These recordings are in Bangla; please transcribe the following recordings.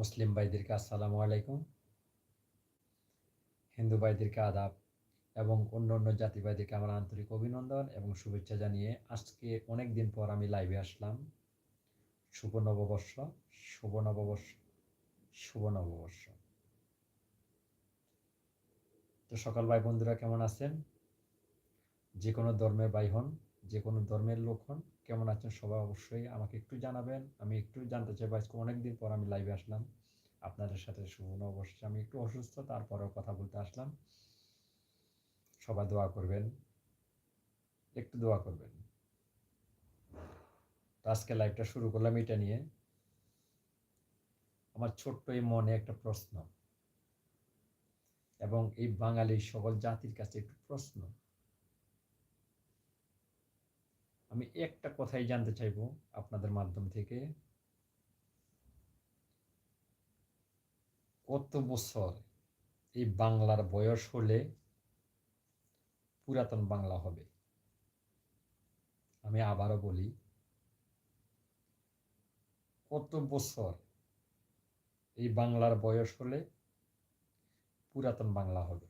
মুসলিম ভাইদেরকে আসসালামু আলাইকুম, হিন্দু ভাইদেরকে আদাব, এবং অন্য অন্য জাতি ভাইদেরকে আমার আন্তরিক অভিনন্দন এবং শুভেচ্ছা জানিয়ে আজকে অনেক দিন পর আমি লাইভে আসলাম। শুভ নববর্ষ শুভ নববর্ষ শুভ নববর্ষ। তো সকাল ভাই বন্ধুরা কেমন আছেন? যে কোনো ধর্মের ভাই হন, যে কোনো ধর্মের লোক হন কেমন আছেন সবাই অবশ্যই আমাকে একটু জানাবেন। আমি একটু জানতে চাই আজকে অনেকদিন পর আমি লাইভে আসলাম। আপনাদের সাথে শুভ অবশ্যই। আমি একটু অসুস্থ, তারপরেও কথা বলতে আসলাম। সবাই দোয়া করবেন। একটু দোয়া করবেন। আজকে লাইভটা শুরু করলাম এটা নিয়ে। আমার ছোট্ট এই মনে একটা প্রশ্ন। এবং এই বাঙালি সকল জাতির কাছে একটু প্রশ্ন। আমি একটা কথাই জানতে চাইব আপনাদের মাধ্যম থেকে। কত বছর এই বাংলার বয়স হলে পুরাতন বাংলা হবে? আমি আবারও বলি, কত বছর এই বাংলার বয়স হলে পুরাতন বাংলা হবে?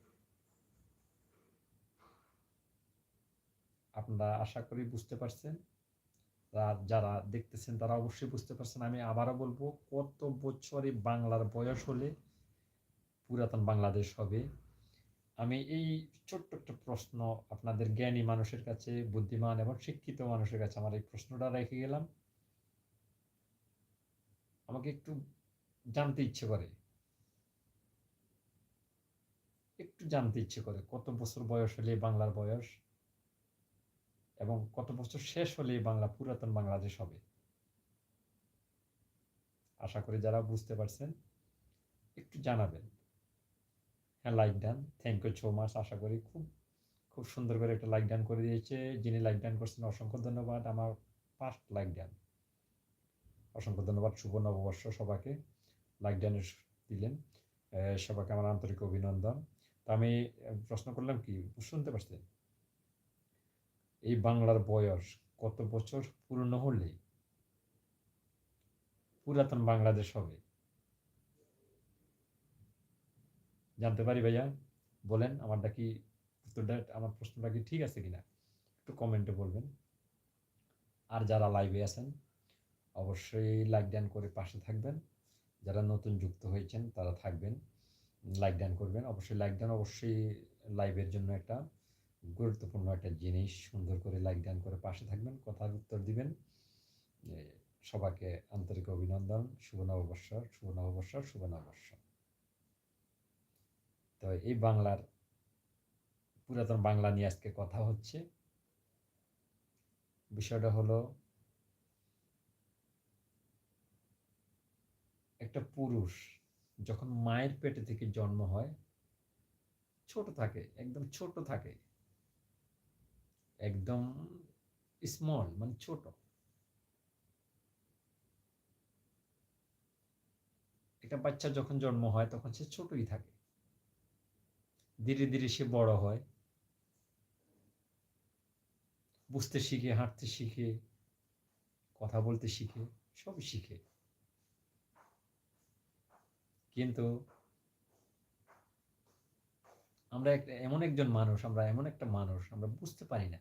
আপনারা আশা করি বুঝতে পারছেন। যারা দেখতেছেন তারা অবশ্যই বুঝতে পারছেন। আমি আবারও বলব, কত বছর এই বাংলার বয়স হলে পুরাতন বাংলাদেশ হবে? আমি এই ছোট্ট একটা প্রশ্ন আপনাদের জ্ঞানী মানুষের কাছে, বুদ্ধিমান এবং শিক্ষিত মানুষের কাছে আমার এই প্রশ্নটা রেখে গেলাম। আমাকে একটু জানতে ইচ্ছে করে। একটু জানতে ইচ্ছে করে, কত বছর বয়স হলে বাংলার বয়স? এবং কত বছর শেষ হলে বাংলা পুরাতন বাংলাদেশ হবে। আশা করি যারা বুঝতে পারছেন, একটু জানাবেন। হ্যাঁ like done thank you so much আশা করি খুব খুব সুন্দর করে একটা লাইক ডান করে দিয়েছে। যিনি লাইক ডান করছেন, অসংখ্য ধন্যবাদ। আমার ফার্স্ট লাইক ডান অসংখ্য ধন্যবাদ। শুভ নববর্ষ সবাইকে। লাইক ডান দিলেন। সবাইকে আমার আন্তরিক অভিনন্দন। তো আমি প্রশ্ন করলাম কি? শুনতে পারছেন? এই বাংলার বয়স কত বছর পূর্ণ হলে পুরাতন বাংলাদেশ হবে? জানতে পারি ভাইয়া? বলেন, আমারটা কি উত্তরটা, আমার প্রশ্নটা কি ঠিক আছে কিনা? একটু কমেন্টে বলবেন। আর যারা লাইভে আছেন, অবশ্যই লাইক ডান করে পাশে থাকবেন। যারা নতুন যুক্ত হয়েছেন, তারা থাকবেন। লাইক ডান করবেন। অবশ্যই লাইক ডান অবশ্যই লাইভের জন্য একটা গুরুত্বপূর্ণ একটা জিনিস সুন্দর করে লাইক ডান করে পাশে থাকবেন, কথার উত্তর দিবেন। সবাইকে আন্তরিক অভিনন্দন, শুভ নববর্ষ শুভ নববর্ষ শুভ নববর্ষ তো এই বাংলার পুরাতন বাংলা নিয়ে আজকে কথা হচ্ছে। বিষয়টা হলো একটা পুরুষ যখন মায়ের পেটে থেকে জন্ম হয়, ছোট থাকে, একদম ছোট থাকে। একদম স্মল মানে ছোট। একটা বাচ্চা যখন জন্ম হয়, তখন সে ছোটই থাকে। ধীরে ধীরে সে বড় হয়। বুঝতে শিখে, হাঁটতে শিখে, কথা বলতে শিখে, সবই শিখে। কিন্তু আমরা একটা এমন একজন মানুষ, আমরা এমন একটা মানুষ, আমরা বুঝতে পারি না।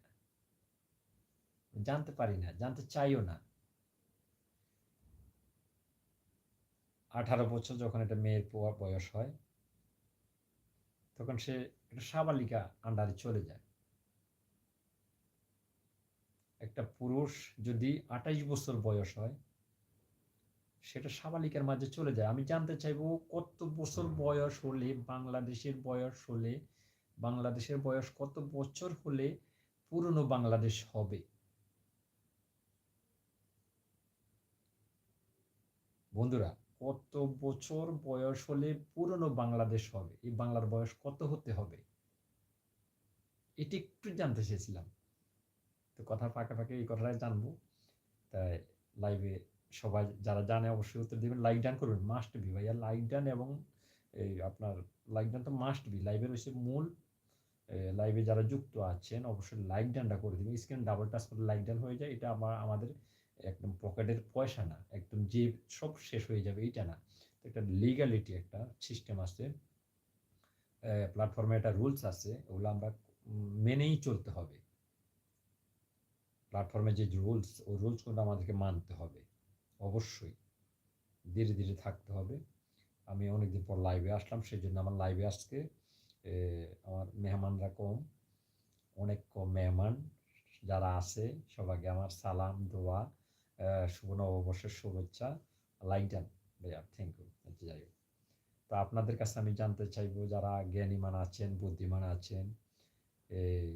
জানতে পারি না, জানতে চাইও না। আঠারো বছর যখন একটা মেয়ের পোয়া বয়স হয়, তখন সে একটা সাবালিকা আন্ডারে চলে যায়। একটা পুরুষ যদি আঠাইশ বছর বয়স হয় সেটা সাবালিকার মাঝে চলে যায়। আমি জানতে চাইব কত বছর বয়স হলে বাংলাদেশের বয়স হলে বাংলাদেশের বয়স কত বছর হলে পুরনো বাংলাদেশ হবে? বন্ধুরা কত বছর বয়স হলে পুরনো বাংলাদেশ হবে? এই বাংলার বয়স কত হতে হবে? এটি একটু জানতে চেয়েছিলাম। তো কথা ফাঁকে ফাঁকে এই কথাটাই জানব। তাই লাইভে সবাই যারা জানে অবশ্যই উত্তর দেবেন। লাইক ডান করবেন মাস্ট বি ভাইয়া লাইক ডান এবং এই আপনার লাইক ডান তো মাস্ট বি লাইভের হচ্ছে মূল লাইভে যারা যুক্ত আছেন, অবশ্যই লাইক ডানটা করে দেবেন। স্ক্রিন ডাবল টাচ করে লাইক ডান হয়ে যায়। এটা আমার আমাদের একদম পকেটের পয়সা না। একদম যে সব শেষ হয়ে যাবে, এইটা না। একটা লিগালিটি একটা সিস্টেম আছে। প্ল্যাটফর্মে একটা রুলস আছে। ওগুলো আমরা মেনেই চলতে হবে। প্ল্যাটফর্মে যে রুলস ওই রুলসগুলো আমাদেরকে মানতে হবে। অবশ্যই ধীরে ধীরে থাকতে হবে। আমি অনেকদিন পর লাইভে আসলাম সেই জন্য আমার লাইভে আজকে আমার মেহমানরা কম, অনেক কম মেহমান যারা আছে, সবাইকে আমার সালাম, দোয়া শুভ নববর্ষের শুভেচ্ছা। লাইক ডান ভাইয়া থ্যাংক ইউ আচ্ছা যাই হোক। তো আপনাদের কাছে আমি জানতে চাইব, যারা জ্ঞানীমান আছেন, বুদ্ধিমান আছেন এই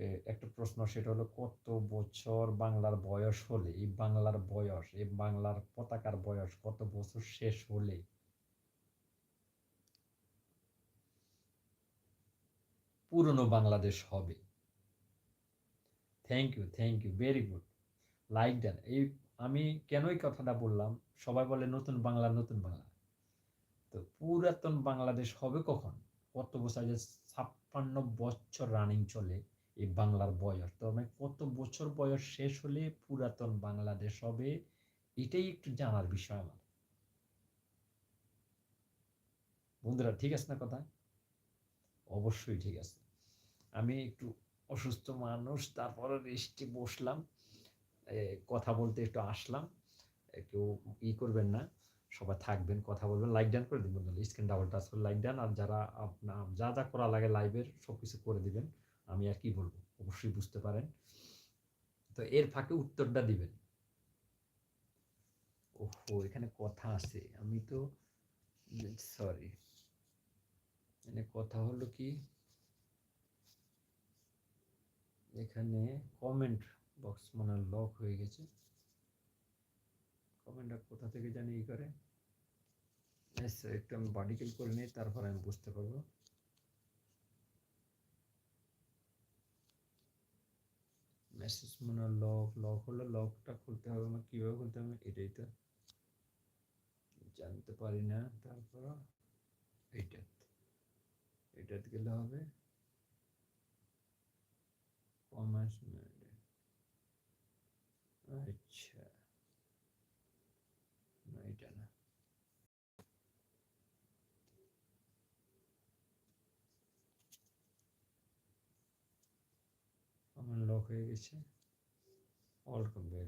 একটা প্রশ্ন, সেটা হলো, কত বছর বাংলার বয়স হলে, এই বাংলার বয়স, এই বাংলার পতাকার বয়স কত বছর শেষ হলে? পুরনো বাংলাদেশ হবে। Thank you thank you very good like দেন এই, আমি কেনই কথাটা বললাম? সবাই বলে নতুন বাংলা নতুন বাংলা। তো পুরাতন বাংলাদেশ হবে কখন? কত বছর? যে ছাপ্পান্ন বছর রানিং চলে। এই বাংলার বয়স। তো মানে কত বছর বয়স শেষ হলে পুরাতন বাংলাদেশ হবে, এটাই একটু জানার বিষয় আমার। বন্ধুরা, ঠিক আছে না কথা? অবশ্যই ঠিক আছে। আমি একটু অসুস্থ মানুষ, তারপরে রেস্টে বসলাম কথা বলতে একটু আসলাম, কেউ ই করবেন না, সবাই থাকবেন, কথা বলবেন লাইক ডান করে দিবেন স্ক্রিন ডাবল টাচ করে লাইক ডান আর যারা আপনার যা যা করা লাগে লাইভের সব কিছু করে দিবেন। আমি আর কি বলব? অবশ্যই বুঝতে পারেন। তো এর ফাঁকে উত্তরটা দিবেন। ওহো, এখানে কথা আছে। আমি তো সরি। এখানে কথা হলো কি? এখানে কমেন্ট বক্স মনে লক হয়ে গেছে। কমেন্টটা কোথা থেকে জানি ই করে? একটু আমি বডি কিল করে নিই, তারপর আমি বুঝতে পারব। মেসেজ মনে লক লক হলে লকটা খুলতে হবে আমার, কীভাবে খুলতে হবে এটাই তো জানতে পারি না, তারপর এইটা এটাতে গেলে হবে কমার্স আচ্ছা না এটা না আমার লক হয়ে গেছে। অল কম্পিউটার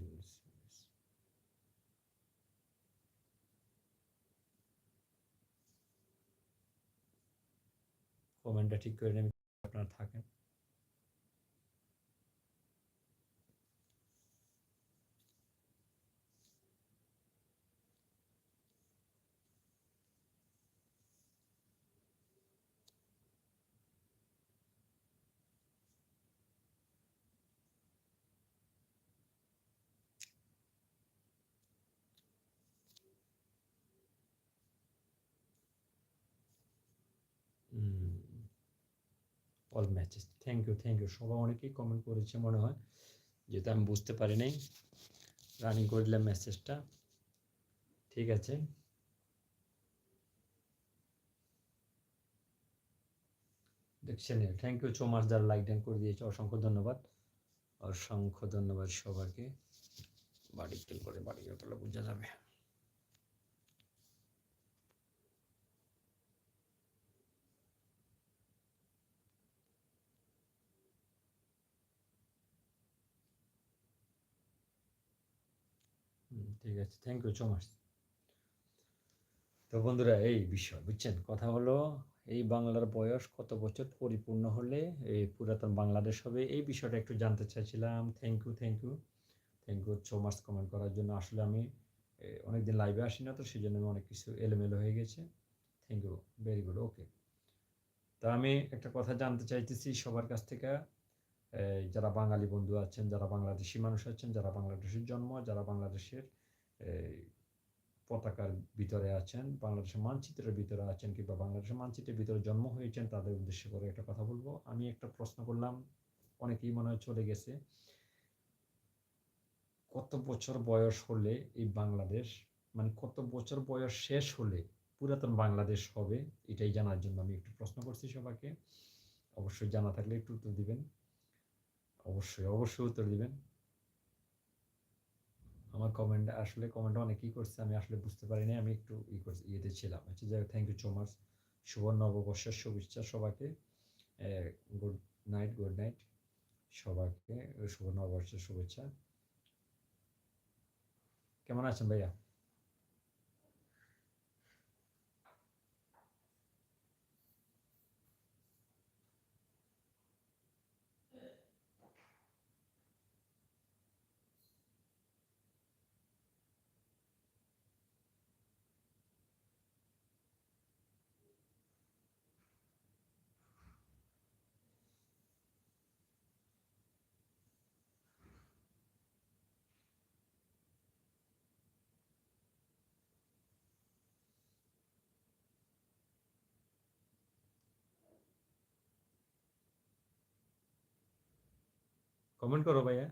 কমেন্টটা ঠিক করে নেবেন আপনারা থাকেন। All matches thank you thank you সবাই অনেকেই কমেন্ট করেছে মনে হয় যেহেতু আমি বুঝতে পারি নাই। রানিং করে দিলাম মেসেজটা ঠিক আছে। দেখছেন থ্যাংক ইউ সো মাচ যারা লাইক ডান করে দিয়েছে। অসংখ্য ধন্যবাদ। অসংখ্য ধন্যবাদ সবাইকে। বাড়ি করে বাড়ি করলে বোঝা যাবে। ঠিক আছে থ্যাংক ইউ সো মাচ তো বন্ধুরা, এই বিষয়, বুঝছেন? কথা হলো, এই বাংলার বয়স কত বছর পরিপূর্ণ হলে, এই পুরাতন বাংলাদেশ হবে, এই বিষয়টা একটু জানতে চাইছিলাম। Thank you thank you thank you so much comment করার জন্য। আসলে আমি অনেকদিন লাইভে আসি না তো সেই জন্য আমি অনেক কিছু এলোমেলো হয়ে গেছে। Thank you very good okay তো আমি একটা কথা জানতে চাইতেছি সবার কাছ থেকে। যারা বাঙালি বন্ধু আছেন, যারা বাংলাদেশি মানুষ আছেন, যারা বাংলাদেশের জন্ম, যারা বাংলাদেশের পতাকার ভিতরে আছেন, বাংলাদেশের মানচিত্রের ভিতরে আছেন কিংবা বাংলাদেশের মানচিত্রের ভিতরে জন্ম হয়েছেন তাদের উদ্দেশ্য করে একটা কথা বলব। আমি একটা প্রশ্ন করলাম, অনেকেই মনে হয় চলে গেছে। কত বছর বয়স হলে এই বাংলাদেশ মানে কত বছর বয়স শেষ হলে পুরাতন বাংলাদেশ হবে, এটাই জানার জন্য আমি একটু প্রশ্ন করছি সবাইকে। অবশ্যই জানা থাকলে একটু উত্তর দিবেন। অবশ্যই অবশ্যই উত্তর দিবেন। আমার কমেন্ট আসলে কমেন্ট অনেকেই করছে, আমি আসলে বুঝতে পারিনি আমি একটু ই করছি, ইয়েতে ছিলাম। আচ্ছা যাই থ্যাংক ইউ সো মাচ শুভ নববর্ষের শুভেচ্ছা সবাইকে। গুড নাইট গুড নাইট সবাইকে শুভ নববর্ষের শুভেচ্ছা। কেমন আছেন ভাইয়া? কমেন্ট করো ভাইয়া।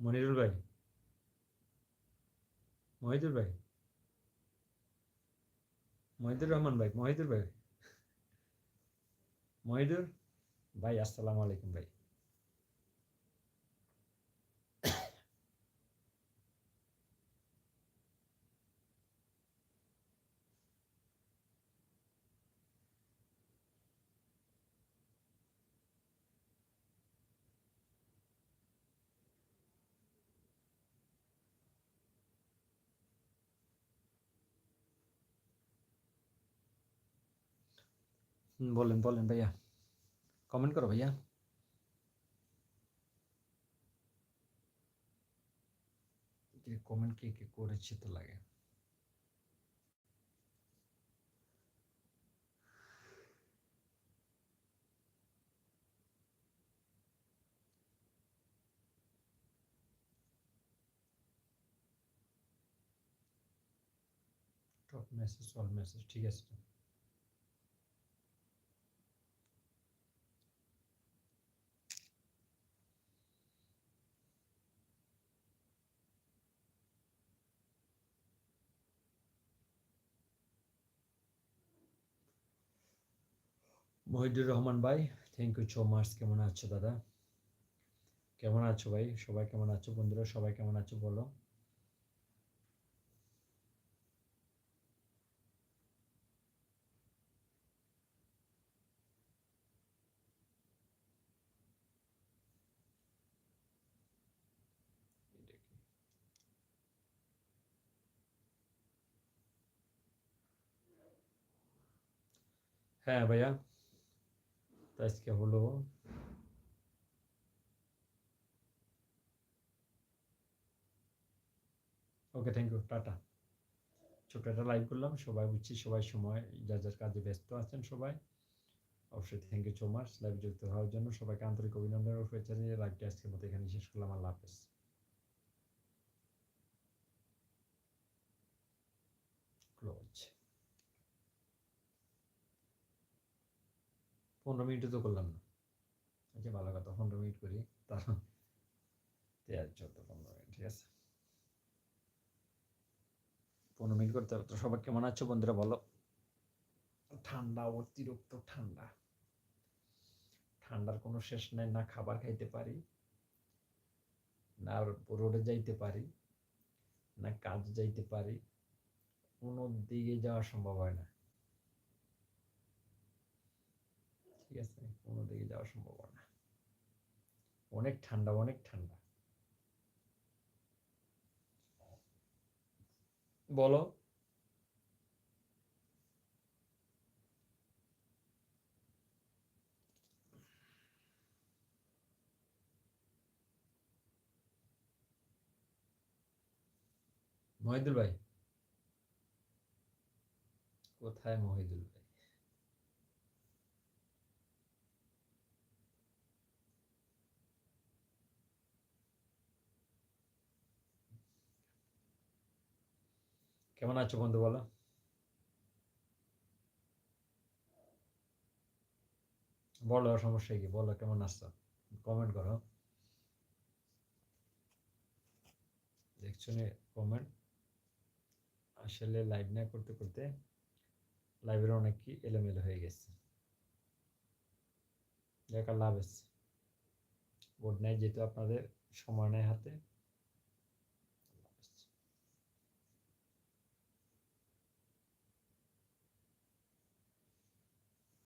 মনিরুল ভাই। মহিদুর ভাই। মহিদুর রহমান ভাই, মহিদুর ভাই। মহিদুর ভাই, আসসালামু আলাইকুম ভাই। বলেন বলেন ভাইয়া কমেন্ট করো ভাইয়া কমেন্ট কে কে করেছে তো লাগে টপ মেসেজ অল মেসেজ ঠিক আছে মহিদুর রহমান ভাই থ্যাংক ইউ সো মাচ কেমন আছো দাদা? কেমন আছো ভাই? সবাই কেমন আছো বন্ধুরা? সবাই কেমন আছো বলো? হ্যাঁ ভাইয়া। আজকে হলো ওকে থ্যাংক ইউ টাটা। ছোট একটা লাইভ করলাম, সবাই বুঝছি, সবাই সময়, যার যার কাজে ব্যস্ত আছেন সবাই। অবশ্যই thank you so much live যুক্ত হওয়ার জন্য সবাইকে আন্তরিক অভিনন্দন ও শুভেচ্ছা জানিয়ে লাইভটি আজকের মতো এখানে শেষ করলাম, আল্লাহ হাফেজ। পনেরো মিনিটে তো করলাম না। আচ্ছা ভালো কথা, পনেরো মিনিট করি, তার চোদ্দ, পনেরো মিনিট, ঠিক আছে? পনেরো মিনিট করতে হবে তো, সবাই কেমন আছো বন্ধুরা বলো? ঠান্ডা, অতিরিক্ত ঠান্ডা। ঠান্ডার কোনো শেষ নাই, না খাবার খাইতে পারি, না রোডে যাইতে পারি, না কাজ যাইতে পারি, কোনো দিকে যাওয়া সম্ভব হয় না। ঠিক আছে যাওয়া সম্ভব না অনেক ঠান্ডা অনেক ঠান্ডা। বলো। মহিদুল ভাই। কোথায় মহিদুল ভাই? কেমন আছো বন্ধু বলো? বলো, সমস্যা কি? বলো, কেমন আছো? কমেন্ট করো। দেখছ কমেন্ট আসলে লাইভ না করতে করতে লাইভের অনেক কি এলোমেলো হয়ে গেছে। যাক আল্লাহ হাফেজ গুড নাইট যেহেতু আপনাদের সময় নেই হাতে।